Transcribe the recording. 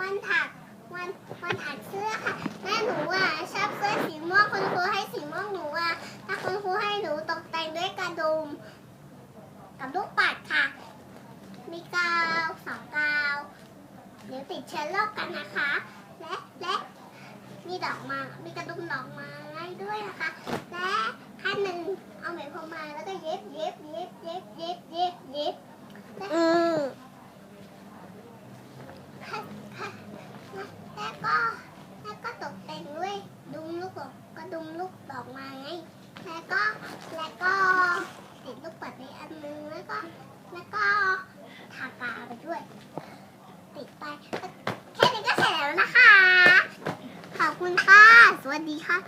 วันถักวันวันถักเสื้อค่ะแม่หนูอะชอบเสื้อสีม่วงคุณครูให้สีม่วงหนูอะถ้าคุณครูให้หนูตกแต่งด้วยกระดุมกับลูกปัดค่ะ มีกาวสองกาวเดี๋ยวติดเชื้อโรคกันนะคะ และและมีดอกมามีกระดุมดอกมาให้ด้วยนะคะ และขั้นหนึ่งเอาไหมพรมมาแล้วก็เย็บเย็บเย็บเย็บเย็บเย็บเย็บ ดุมลูกดอกไม้ แล้วก็ แล้วก็ติดลูกปัดในอันนึง แล้วก็ แล้วก็ทากาวไปด้วย ติดไป แค่นี้ก็เสร็จแล้วนะคะ ขอบคุณค่ะ สวัสดีค่ะ